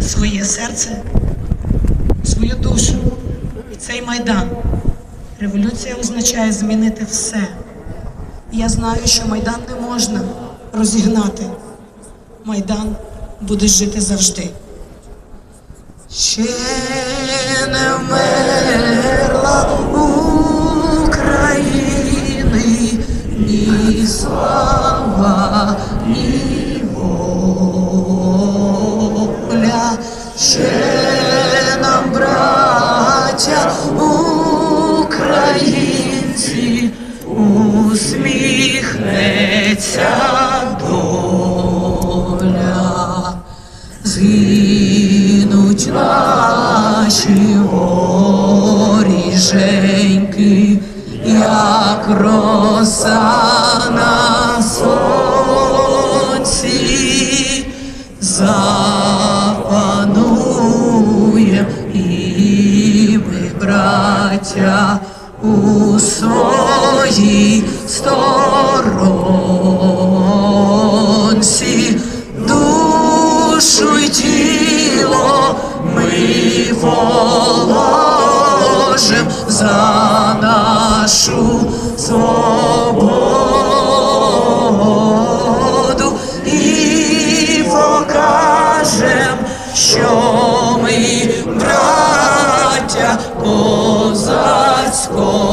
своє серце, свою душу. І цей майдан. Революція означає змінити все. Я знаю, що майдан не можна розігнати. Майдан буде жити завжди. Ще не вмерла браття українці, усміхнеться доля. Згинуть наші воріженьки, як роса браття, у своїй сторонці, душу й тіло ми воложим за нашу свободу